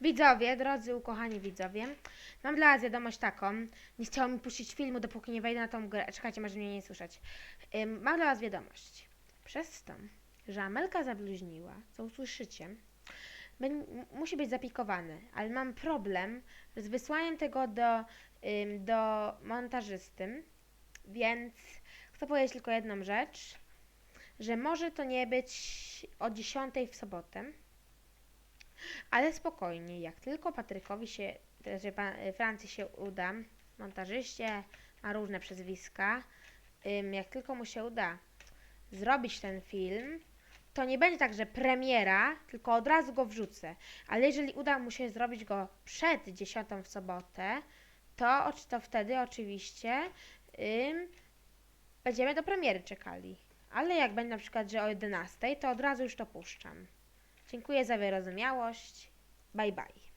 Widzowie, drodzy ukochani widzowie, mam dla was wiadomość taką. Nie chciało mi puścić filmu, dopóki nie wejdę na tą grę. Czekajcie, może mnie nie słyszeć. Ym, mam dla was wiadomość. Przez to, że Amelka zabluźniła, co usłyszycie, musi być zapikowany, ale mam problem z wysłaniem tego do, ym, do montażysty, więc chcę powiedzieć tylko jedną rzecz, że może to nie być o 10 w sobotę, ale spokojnie, jak tylko Patrykowi się, że y, Francji się uda, montażyście, ma różne przezwiska, jak tylko mu się uda zrobić ten film, to nie będzie tak, że premiera, tylko od razu go wrzucę. Ale jeżeli uda mu się zrobić go przed 10 w sobotę, to, to wtedy oczywiście ym, będziemy do premiery czekali. Ale jak będzie na przykład, że o 11, to od razu już to puszczam. Dziękuję za wyrozumiałość. Bye bye.